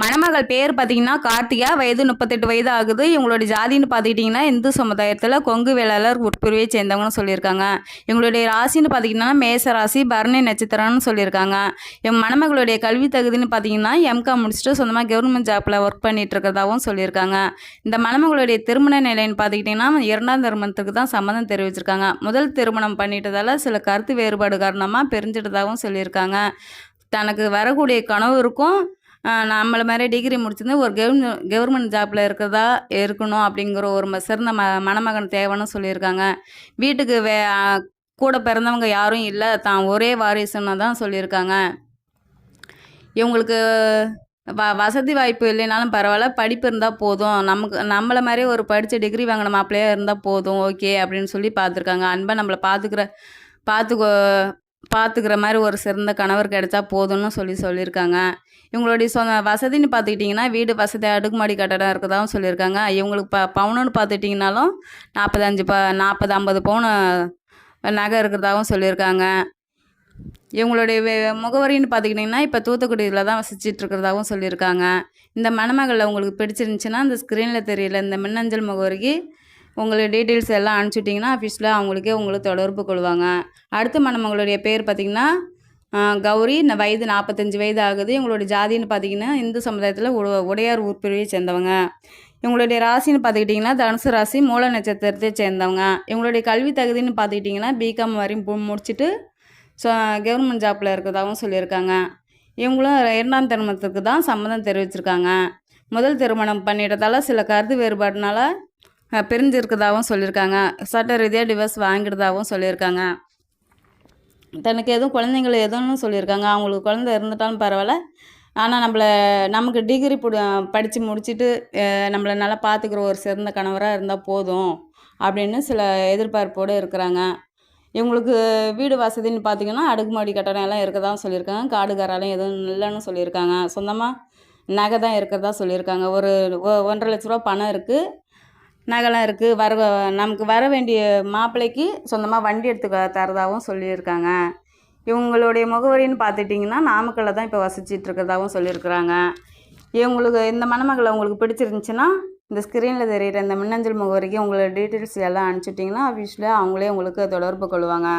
மணமகள் பேர் பார்த்தீங்கன்னா கார்த்திகா. வயது முப்பத்தெட்டு வயது ஆகுது. இவங்களுடைய ஜாதின்னு பார்த்துக்கிட்டிங்கன்னா இந்து சமுதாயத்தில் கொங்கு வேளாளர் உட்பிரிவை சேர்ந்தவங்கன்னு சொல்லியிருக்காங்க. இவங்களுடைய ராசின்னு பார்த்தீங்கன்னா மேச ராசி பரணி நட்சத்திரம்னு சொல்லியிருக்காங்க. என் மணமகளுடைய கல்வி தகுதின்னு பார்த்தீங்கன்னா எம்காம் முடிச்சுட்டு சொந்தமாக கவர்மெண்ட் ஜாப்பில் ஒர்க் பண்ணிட்டு இருக்கிறதாகவும் சொல்லியிருக்காங்க. இந்த மணமகளுடைய திருமண நிலைன்னு பார்த்துக்கிட்டிங்கன்னா இரண்டாம் திருமணத்துக்கு தான் சம்மதம் தெரிவிச்சிருக்காங்க. முதல் திருமணம் பண்ணிட்டதால சில கருத்து வேறுபாடு காரணமாக பிரிஞ்சிட்டதாகவும் சொல்லியிருக்காங்க. தனக்கு வரக்கூடிய கனவு இருக்கும். நம்மளை மாதிரி டிகிரி முடிச்சிருந்து ஒரு கவர்மெண்ட் கவர்மெண்ட் ஜாப்பில் இருக்கிறதா இருக்கணும் அப்படிங்கிற ஒரு ம- சிறந்த ம மணமகன் தேவைன்னு சொல்லியிருக்காங்க. வீட்டுக்கு வே கூட பிறந்தவங்க யாரும் இல்லை. தான் ஒரே வாரிசுன்னு தான் சொல்லியிருக்காங்க. இவங்களுக்கு வ வசதி வாய்ப்பு இல்லைனாலும் பரவாயில்ல. படிப்பு இருந்தால் போதும். நமக்கு நம்மளை மாதிரி ஒரு படித்த டிகிரி வாங்கின மாப்பிள்ளையாக இருந்தால் போதும். ஓகே அப்படின்னு சொல்லி பார்த்துருக்காங்க. அன்பை நம்மளை பார்த்துக்கிற பார்த்துக்கோ பார்த்துக்கிற மாதிரி ஒரு சிறந்த கணவர் கிடைச்சா போதும்னு சொல்லி சொல்லியிருக்காங்க. இவங்களுடைய சொந்த வசதின்னு பார்த்துக்கிட்டிங்கன்னா வீடு வசதி அடுக்குமாடி கட்டடம் இருக்கதாகவும் சொல்லியிருக்காங்க. இவங்களுக்கு ப பவுனுன்னு பார்த்துட்டிங்கனாலும் நாற்பத்தஞ்சு ப நாற்பது ஐம்பது பவுன் நகை இருக்கிறதாகவும் சொல்லியிருக்காங்க. இவங்களுடைய வே- முகவரின்னு பார்த்துக்கிட்டிங்கன்னா இப்போ தூத்துக்குடியில் தான் வசிச்சிட்டு இருக்கிறதாகவும் சொல்லியிருக்காங்க. இந்த மணமகளை உங்களுக்கு பிடிச்சிருந்துச்சுன்னா அந்த ஸ்க்ரீனில் தெரியல இந்த மின்னஞ்சல் முகவரிக்கு உங்களுக்கு டீட்டெயில்ஸ் எல்லாம் அனுப்பிச்சுட்டிங்கன்னா ஆஃபீஸில் அவங்களுக்கே உங்களை தொடர்பு கொள்வாங்க. அடுத்த மணமகளுடைய பேர் பார்த்திங்கன்னா கௌரி. வயது நாற்பத்தஞ்சு வயது ஆகுது. இவங்களுடைய ஜாதின்னு பார்த்தீங்கன்னா இந்து சமுதாயத்தில் உ உடையார் உட்பிரிவை சேர்ந்தவங்க. இவங்களுடைய ராசின்னு பார்த்துக்கிட்டிங்கன்னா தனுசு ராசி மூல நட்சத்திரத்தை சேர்ந்தவங்க. இவங்களுடைய கல்வி தகுதின்னு பார்த்துக்கிட்டிங்கன்னா பிகாம் வரையும் முடிச்சுட்டு ஸோ கவர்மெண்ட் ஜாப்பில் இருக்கிறதாகவும் சொல்லியிருக்காங்க. இவங்களும் இரண்டாம் திருமணத்துக்கு தான் சம்மதம் தெரிவிச்சிருக்காங்க. முதல் திருமணம் பண்ணிட்டதால சில கருத்து வேறுபாடுனால பிரிஞ்சிருக்கதாகவும் சொல்லியிருக்காங்க. சட்ட ரீதியாக டிவோர்ஸ் வாங்கிடுதாகவும் சொல்லியிருக்காங்க. தனக்கு எதுவும் குழந்தைங்கள எதுவும் சொல்லியிருக்காங்க. அவங்களுக்கு குழந்தை இருந்துட்டாலும் பரவாயில்ல. ஆனால் நம்மளை நமக்கு டிகிரி படித்து முடிச்சுட்டு நம்மளை நல்லா பார்த்துக்கிற ஒரு சிறந்த கணவராக இருந்தால் போதும் அப்படின்னு சில எதிர்பார்ப்போடு இருக்கிறாங்க. இவங்களுக்கு வீடு வசதின்னு பார்த்தீங்கன்னா அடுக்குமாடி கட்டடம் எல்லாம் இருக்கதான் சொல்லியிருக்காங்க. காடுகாராலையும் எதுவும் இல்லைன்னு சொல்லியிருக்காங்க. சொந்தமாக நகை தான் இருக்கிறதா சொல்லியிருக்காங்க. ஒரு ஒ- ஒன்றரை லட்ச ரூபா பணம் இருக்குது நகைலாம் இருக்குது வர நமக்கு வர வேண்டிய மாப்பிள்ளைக்கு சொந்தமாக வண்டி எடுத்து தரதாகவும் சொல்லியிருக்காங்க. இவங்களுடைய முகவரின்னு பார்த்துட்டிங்கன்னா நாமக்கல்ல தான் இப்போ வசிச்சிட்டு இருக்கிறதாகவும் சொல்லியிருக்கிறாங்க. இவங்களுக்கு இந்த மணமகளை உங்களுக்கு பிடிச்சிருந்துச்சுன்னா இந்த ஸ்க்ரீனில் தெரியுற இந்த மின்னஞ்சல் முகவரிக்கு உங்களோட டீட்டெயில்ஸ் எல்லாம் அனுப்பிச்சிட்டிங்கன்னா ஆஃபீஸில் அவங்களே உங்களுக்கு தொடர்பு கொள்வாங்க.